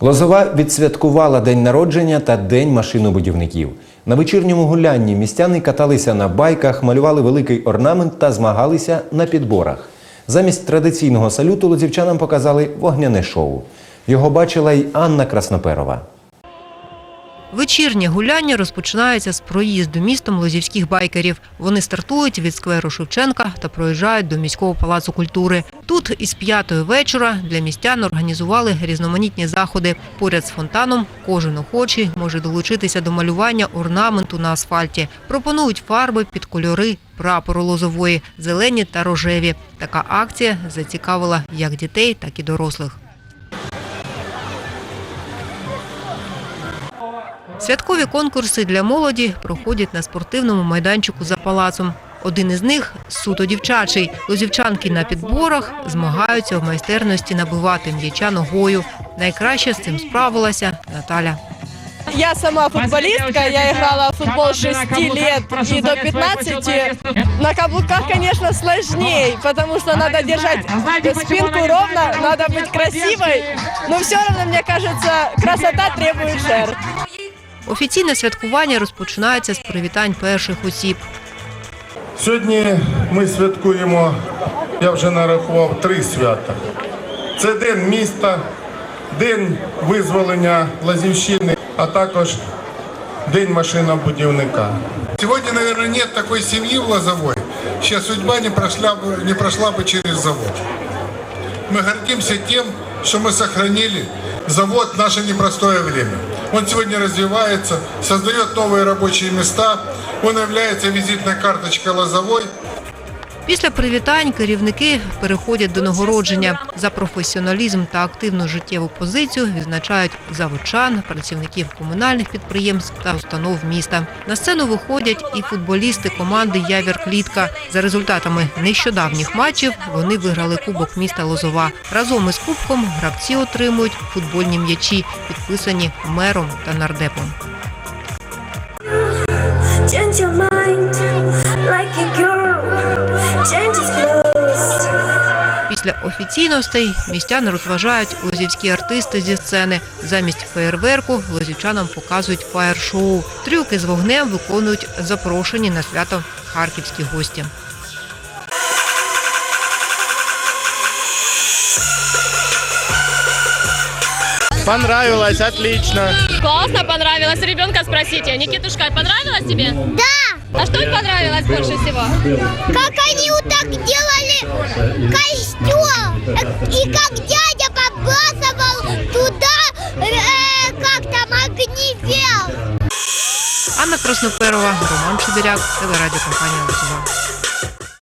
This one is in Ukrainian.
Лозова відсвяткувала день народження та день машинобудівників. На вечірньому гулянні містяни каталися на байках, малювали великий орнамент та змагалися на підборах. Замість традиційного салюту лозівчанам показали вогняне шоу. Його бачила й Анна Красноперова. Вечірнє гуляння розпочинається з проїзду містом лозівських байкерів. Вони стартують від скверу Шевченка та проїжджають до міського палацу культури. Тут із п'ятої вечора для містян організували різноманітні заходи. Поряд з фонтаном кожен охочий може долучитися до малювання орнаменту на асфальті. Пропонують фарби під кольори прапору лозової, зелені та рожеві. Така акція зацікавила як дітей, так і дорослих. Святкові конкурси для молоді проходять на спортивному майданчику за палацом. Один із них суто дівчачий. Лозівчанки на підборах змагаються в майстерності набивати м'яча ногою. Найкраще з цим справилася Наталя. Я сама футболистка, я играла в футбол с 6 лет и до 15. На каблуках, конечно, сложнее, потому что надо держать спинку ровно, надо быть красивой. Но все равно, мне кажется, красота требует жертв. Офіційне святкування розпочинається з привітань перших осіб. Сьогодні ми святкуємо, я вже нарахував три свята. Це День міста, День визволення Лазівщини, а також День машинобудівника. Сегодня, наверное, нет такой семьи в Лозовой, чья судьба не прошла бы, не прошла бы через завод. Мы гордимся тем, что мы сохранили завод в наше непростое время. Он сегодня развивается, создает новые рабочие места, он является визитной карточкой Лозовой. Після привітань керівники переходять до нагородження за професіоналізм та активну життєву позицію. Відзначають заводчан, працівників комунальних підприємств та установ міста. На сцену виходять і футболісти команди Явір Клітка. За результатами нещодавніх матчів вони виграли кубок міста Лозова. Разом із кубком гравці отримують футбольні м'ячі, підписані мером та нардепом. Change your mind Після офіційностей містян розважають лозівські артисти зі сцени. Замість феєрверку лозівчанам показують фаєр-шоу. Трюки з вогнем виконують запрошені на свято харківські гості. Понравилось, отлично. Классно понравилось. Ребенка спросите. Никитушка, понравилось тебе? Да. А что тебе понравилось больше всего? как они вот так делали костюм, и как дядя подбрасывал туда, э, как там огневел. Анна Красноперова, Роман Чубіряк, телерадіокомпанія «Лозова».